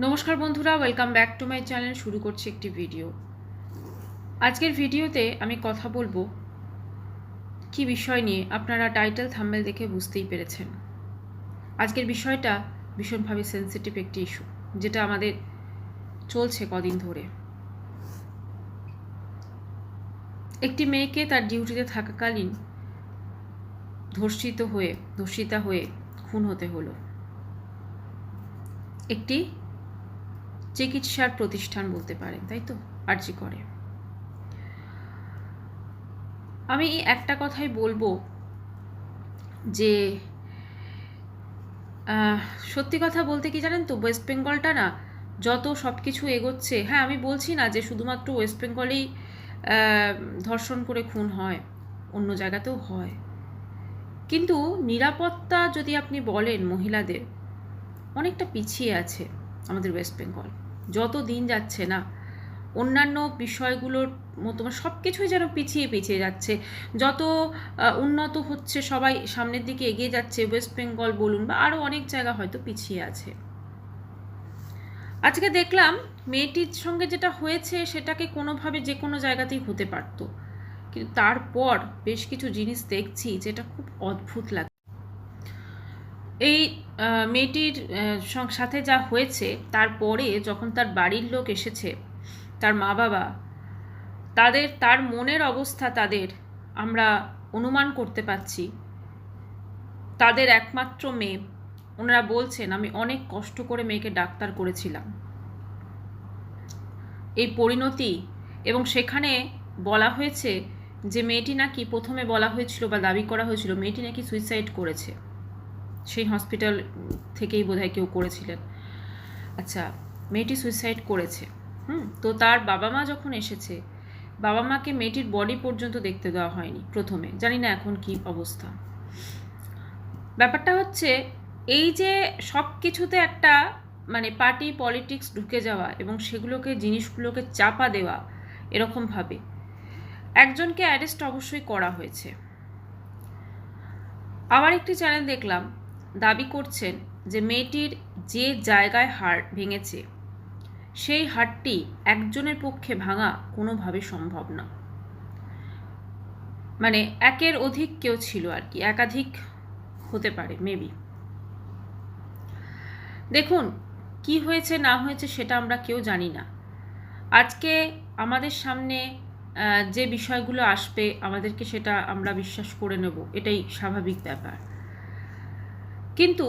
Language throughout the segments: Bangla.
নমস্কার বন্ধুরা welcome back to my channel শুরু করছি একটি ভিডিও আজকের ভিডিওতে আমি কথা বলব, কি বিষয় নিয়ে আপনারা টাইটেল থাম্বেল দেখে বুঝতেই পেরেছেন। আজকের বিষয়টা ভীষণভাবে সেন্সিটিভ একটি ইস্যু যেটা আমাদের চলছে কদিন ধরে। একটি মেয়েকে তার ডিউটিতে থাকাকালীন ধর্ষিত হয়ে, ধর্ষিতা হয়ে খুন হতে হলো। একটি চিকিৎসার প্রতিষ্ঠান বলতে পারেন তাই তো? আর্জি করে। আমি একটা কথাই বলব যে সত্যি কথা বলতে কি জানেন তো ওয়েস্ট বেঙ্গলটা না যত সব কিছু এগোচ্ছে হ্যাঁ আমি বলছি না যে শুধুমাত্র ওয়েস্ট বেঙ্গলেই ধর্ষণ করে খুন হয়, অন্য জায়গাতেও হয়। কিন্তু নিরাপত্তা যদি আপনি বলেন মহিলাদের, অনেকটা পিছিয়ে আছে আমাদের ওয়েস্ট বেঙ্গল যত দিন যাচ্ছে না, অন্যান্য বিষয়গুলোর মতো সব কিছুই যেন পিছিয়ে পিছিয়ে যাচ্ছে। যত উন্নত হচ্ছে সবাই সামনের দিকে এগিয়ে যাচ্ছে ওয়েস্ট বেঙ্গল বলুন বা আরও অনেক জায়গা হয়তো পিছিয়ে আছে। আজকে দেখলাম মেয়েটির সঙ্গে যেটা হয়েছে সেটাকে কোনোভাবে যে কোনো জায়গাতেই হতে পারতো। কিন্তু তারপর বেশ কিছু জিনিস দেখছি যেটা খুব অদ্ভুত লাগে এই মেয়েটির সাথে যা হয়েছে, তারপরে যখন তার বাড়ির লোক এসেছে, তার মা বাবা তাদের, তার মনের অবস্থা তাদের আমরা অনুমান করতে পারছি। তাদের একমাত্র মেয়ে। ওনারা বলছেন, আমি অনেক কষ্ট করে মেয়েকে ডাক্তার করেছিলাম। এই পরিণতি, এবং সেখানে বলা হয়েছে যে, মেয়েটি নাকি প্রথমে বলা হয়েছিল বা দাবি করা হয়েছিল, মেয়েটি নাকি সুইসাইড করেছে। সেই হসপিটাল থেকেই বোধহয় কেউ করেছিলেন। আচ্ছা মেয়েটি সুইসাইড করেছে। হুম, তো তার বাবা মা যখন এসেছে, বাবা মাকে মেয়েটির বডি পর্যন্ত দেখতে দেওয়া হয়নি প্রথমে। জানি না এখন কি অবস্থা। ব্যাপারটা হচ্ছে, এই যে সব কিছুতে একটা মানে পার্টি পলিটিক্স ঢুকে যাওয়া এবং সেগুলোকে, জিনিসগুলোকে চাপা দেওয়া এরকমভাবে একজনকে অ্যারেস্ট অবশ্যই করা হয়েছে। আবার একটি চ্যানেল দেখলাম দাবি করছেন যে মেয়েটির যে জায়গায় হাড় ভেঙেছে, সেই হাড়টি একজনের পক্ষে ভাঙা কোনোভাবে সম্ভব না। মানে একের অধিক কেউ ছিল আর কি, একাধিক হতে পারে মেবি দেখুন, কি হয়েছে, না হয়েছে সেটা আমরা কেউ জানি না। আজকে আমাদের সামনে যে বিষয়গুলো আসবে, আমাদেরকে সেটা আমরা বিশ্বাস করে নেব, এটাই স্বাভাবিক ব্যাপার। কিন্তু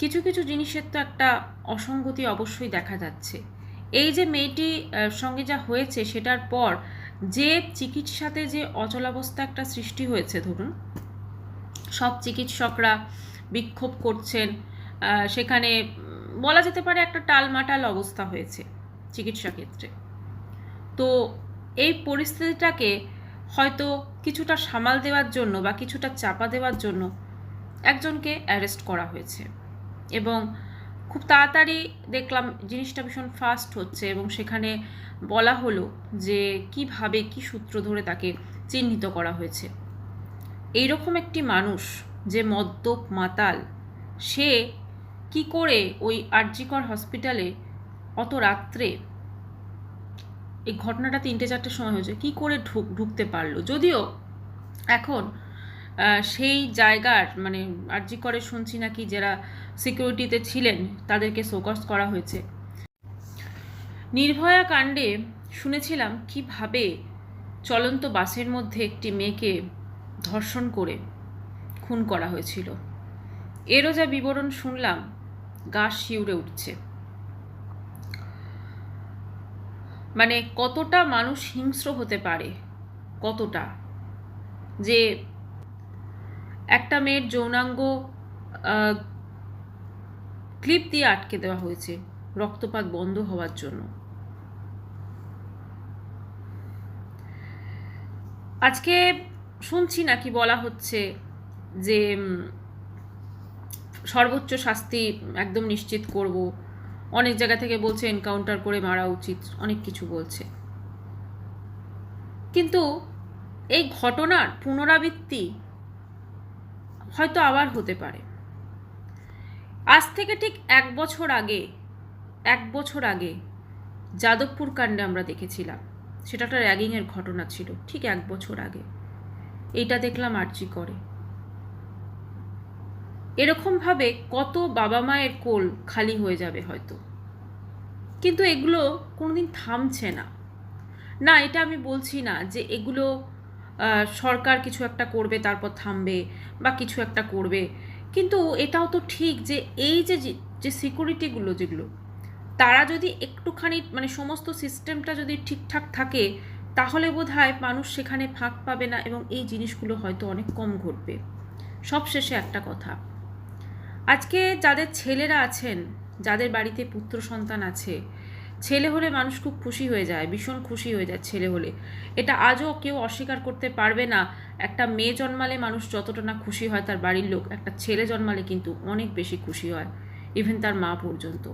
কিছু কিছু জিনিসের তো একটা অসঙ্গতি অবশ্যই দেখা যাচ্ছে। এই যে মেয়েটি সঙ্গে যা হয়েছে সেটার পর যে চিকিৎসাতে যে অচলাবস্থা একটা সৃষ্টি হয়েছে, ধরুন, সব চিকিৎসকরা বিক্ষোভ করছেন সেখানে বলা যেতে পারে একটা টালমাটাল অবস্থা হয়েছে চিকিৎসা ক্ষেত্রে। তো এই পরিস্থিতিটাকে হয়তো কিছুটা সামাল দেওয়ার জন্য বা কিছুটা চাপা দেওয়ার জন্য একজনকে অ্যারেস্ট করা হয়েছে। এবং খুব তাড়াতাড়ি দেখলাম জিনিসটা ভীষণ ফাস্ট হচ্ছে এবং সেখানে বলা হলো যে কীভাবে, কি সূত্র ধরে তাকে চিহ্নিত করা হয়েছে। এইরকম একটি মানুষ যে মদ্যপ মাতাল, সে কি করে ওই আরজিকর হসপিটালে অত রাত্রে এই ঘটনাটা তিনটে চারটের সময় হয়েছে, কি করে ঢুক, ঢুকতে পারল? যদিও এখন সেই জায়গার মানে আরজি করে শুনছি নাকি যারা সিকিউরিটিতে ছিলেন, তাদেরকে শোকস করা হয়েছে। নির্ভয়া কাণ্ডে শুনেছিলাম কীভাবে চলন্ত বাসের মধ্যে একটি মেয়েকে ধর্ষণ করে খুন করা হয়েছিল। এরও যা বিবরণ শুনলাম, গা শিউরে উঠছে। মানে কতটা মানুষ হিংস্র হতে পারে, কতটা? যে একটা মেয়ের যৌনাঙ্গ ক্লিপ দিয়ে আটকে দেওয়া হয়েছে রক্তপাত বন্ধ হওয়ার জন্য। আজকে শুনছি নাকি বলা হচ্ছে যে সর্বোচ্চ শাস্তি একদম নিশ্চিত করব। অনেক জায়গা থেকে বলছে এনকাউন্টার করে মারা উচিত, অনেক কিছু বলছে। কিন্তু এই ঘটনার পুনরাবৃত্তি হয়তো আবার হতে পারে। আজ থেকে ঠিক এক বছর আগে, এক বছর আগে যাদবপুর কাণ্ডে আমরা দেখেছিলাম। সেটা একটা র্যাগিংয়ের ঘটনা ছিল, ঠিক এক বছর আগে। এইটা দেখলাম আর্জি করে। এরকমভাবে কত বাবা মায়ের কোল খালি হয়ে যাবে হয়তো। কিন্তু এগুলো কোনোদিন থামছে না। না, এটা আমি বলছি না যে এগুলো সরকার কিছু একটা করবে, তারপর থামবে বা কিছু একটা করবে। কিন্তু এটাও তো ঠিক যে এই যে যে- সিকিউরিটিগুলো যেগুলো, তারা যদি একটুখানি মানে সমস্ত সিস্টেমটা যদি ঠিকঠাক থাকে, তাহলে বোধ হয় মানুষ সেখানে ফাঁক পাবে না এবং এই জিনিসগুলো হয়তো অনেক কম ঘটবে। সবশেষে একটা কথা, আজকে যাদের ছেলেরা আছেন, যাদের বাড়িতে পুত্র সন্তান আছে ছেলে হলে মানুষ খুব খুশি হয়ে যায়, ভীষণ খুশি হয়ে যায় ছেলে হলে। এটা আজও কেউ অস্বীকার করতে পারবে না। একটা মেয়ে জন্মালে মানুষ যতটা না খুশি হয় তার বাড়ির লোক, একটা ছেলে জন্মালে কিন্তু অনেক বেশি খুশি হয় ইভেন তার মা পর্যন্ত।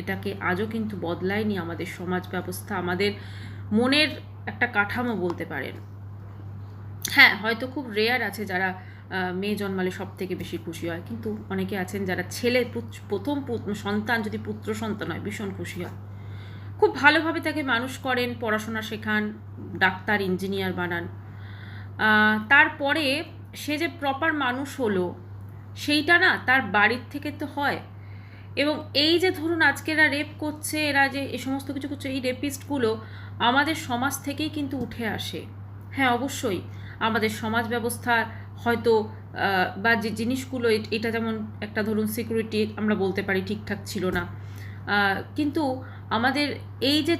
এটাকে আজও কিন্তু বদলায়নি আমাদের সমাজ ব্যবস্থা, আমাদের মনের একটা কাঠামো বলতে পারেন। হ্যাঁ হয়তো খুব রেয়ার আছে যারা মেয়ে জন্মালে সব থেকে বেশি খুশি হয়, কিন্তু অনেকে আছেন যারা ছেলে প্রথম সন্তান, যদি পুত্র সন্তান হয়, ভীষণ খুশি হয়। খুব ভালোভাবে তাকে মানুষ করেন, পড়াশোনা শেখান, ডাক্তার, ইঞ্জিনিয়ার বানান। তারপরে সে যে প্রপার মানুষ হলো, সেইটা না তার বাড়ির থেকে তো হয়। এবং এই যে ধরুন আজকে এরা রেপ করছে, এরা যে এই সমস্ত কিছু করছে, এই রেপিস্টগুলো আমাদের সমাজ থেকেই কিন্তু উঠে আসে। হ্যাঁ অবশ্যই আমাদের সমাজ ব্যবস্থা হয়তো বা যে জিনিসগুলো এটা যেমন একটা ধরুন সিকিউরিটি আমরা বলতে পারি ঠিকঠাক ছিল না। কিন্তু আমাদের এই যে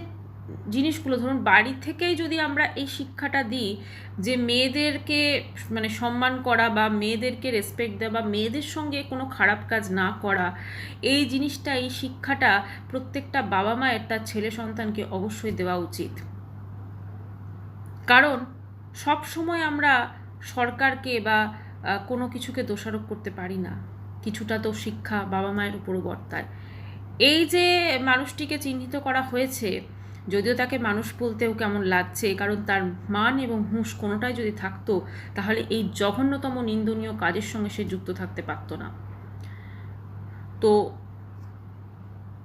জিনিসগুলো, ধরুন বাড়ি থেকেই যদি আমরা এই শিক্ষাটা দিই, যে মেয়েদেরকে মানে সম্মান করা বা মেয়েদেরকে রেসপেক্ট দেওয়া বা মেয়েদের সঙ্গে কোনো খারাপ কাজ না করা, এই জিনিসটা, এই শিক্ষাটা প্রত্যেকটা বাবা মায়ের, তার ছেলে সন্তানকে অবশ্যই দেওয়া উচিত। কারণ সব সময় আমরা সরকারকে বা কোনো কিছুকে দোষারোপ করতে পারি না। কিছুটা তো শিক্ষা বাবা মায়ের উপরও বর্তায়। এই যে মানুষটিকে চিহ্নিত করা হয়েছে, যদিও তাকে মানুষ বলতেও কেমন লাগছে, কারণ তার মান এবং হুঁশ কোনোটাই যদি থাকতো, তাহলে এই জঘন্যতম নিন্দনীয় কাজের সঙ্গে সে যুক্ত থাকতে পারতো না। তো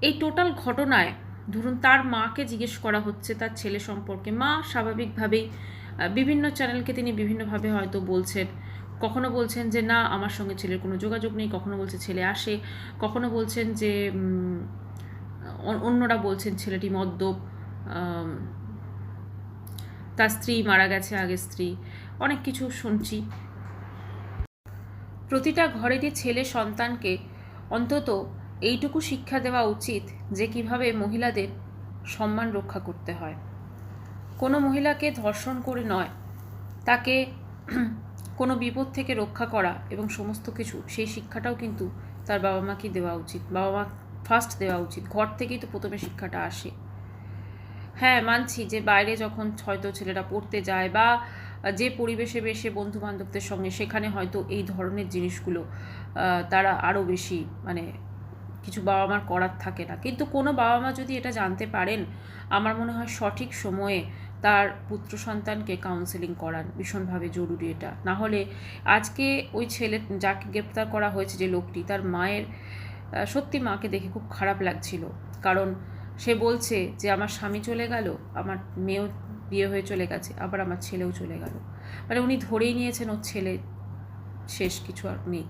এই টোটাল ঘটনায় ধরুন তার মাকে জিজ্ঞেস করা হচ্ছে, তার ছেলে সম্পর্কে। মা স্বাভাবিকভাবেই বিভিন্ন চ্যানেলকে তিনি বিভিন্নভাবে হয়তো বলছেন কখনো বলছেন যে, না, আমার সঙ্গে ছেলের কোনো যোগাযোগ নেই। কখনো বলছে, ছেলে আসে। কখনো বলছেন যে অন্যরা বলছেন, ছেলেটি মদ্যপ। তার স্ত্রী মারা গেছে আগে স্ত্রী। অনেক কিছু শুনছি। প্রতিটা ঘরেরই ছেলে সন্তানকে অন্তত এইটুকু শিক্ষা দেওয়া উচিত যে, কীভাবে মহিলাদের সম্মান রক্ষা করতে হয়। কোনো মহিলাকে ধর্ষণ করে নয়। তাকে কোনো বিপদ থেকে রক্ষা করা এবং সমস্ত কিছু, সেই শিক্ষাটাও কিন্তু তার বাবা মাকে দেওয়া উচিত। বাবা মা ফার্স্ট দেওয়া উচিত। ঘর থেকেই তো প্রথমে শিক্ষাটা আসে। হ্যাঁ মানছি যে বাইরে যখন হয়তো ছেলেরা পড়তে যায় বা যে পরিবেশে বেশে বন্ধু বান্ধবদের সঙ্গে, সেখানে হয়তো এই ধরনের জিনিসগুলো তারা আরও বেশি মানে কিছু বাবা মার করার থাকে না। কিন্তু কোনো বাবা মা যদি এটা জানতে পারেন, আমার মনে হয় সঠিক সময়ে তার পুত্র সন্তানকে কাউন্সেলিং করান। ভীষণভাবে জরুরি এটা। না হলে আজকে ওই ছেলে যাকে গ্রেপ্তার করা হয়েছে যে লোকটি, তার মায়ের সত্যি মাকে দেখে খুব খারাপ লাগছিল। কারণ সে বলছে যে, আমার স্বামী চলে গেল, আমার মেয়েও বিয়ে হয়ে চলে গেছে, আবার আমার ছেলেও চলে গেল। মানে উনি ধরেই নিয়েছেন ওর ছেলে, শেষ কিছু আর নেই।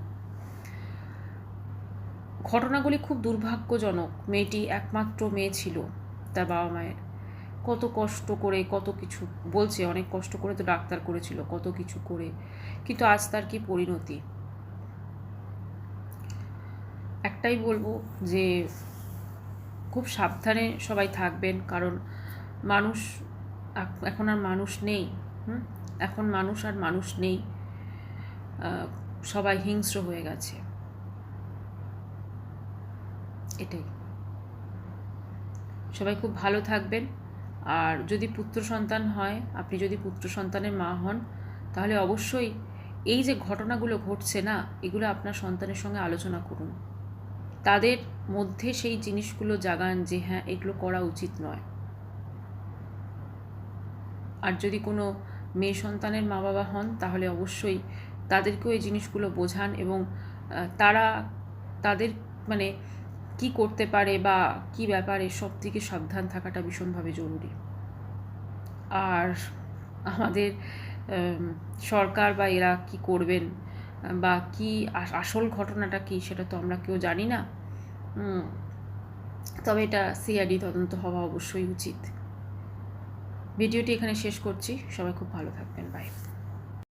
ঘটনাগুলি খুব দুর্ভাগ্যজনক। মেয়েটি একমাত্র মেয়ে ছিল, তার বাবা মায়ের। কত কষ্ট করে, কত কিছু বলছে, অনেক কষ্ট করে তো ডাক্তার করেছিল, কত কিছু করে, কিন্তু আজ তার কি পরিণতি? একটাই বলব যে, খুব সাবধানে সবাই থাকবেন, কারণ মানুষ এখন আর মানুষ নেই? এখন মানুষ আর মানুষ নেই সবাই হিংস্র হয়ে গেছে। এটাই। সবাই খুব ভালো থাকবেন। আর যদি পুত্র সন্তান হয়, আপনি যদি পুত্র সন্তানের মা হন, তাহলে অবশ্যই এই যে ঘটনাগুলো ঘটছে না, এগুলো আপনার সন্তানের সঙ্গে আলোচনা করুন। তাদের মধ্যে সেই জিনিসগুলো জাগান যে হ্যাঁ এগুলো করা উচিত নয়। আর যদি কোনো মেয়ে সন্তানের মা বাবা হন, তাহলে অবশ্যই তাদেরকেও এই জিনিসগুলো বোঝান এবং তারা তাদের মানে কি করতে পারে বা কি ব্যাপারে সব থেকে সাবধান থাকাটা ভীষণভাবে জরুরি। আর আমাদের সরকার বা এরা কি করবেন বা কি আসল ঘটনাটা কি সেটা তো আমরা কেউ জানি না। তবে এটা সিআইডি তদন্ত হওয়া অবশ্যই উচিত। ভিডিওটি এখানে শেষ করছি। সবাই খুব ভালো থাকবেন। বাই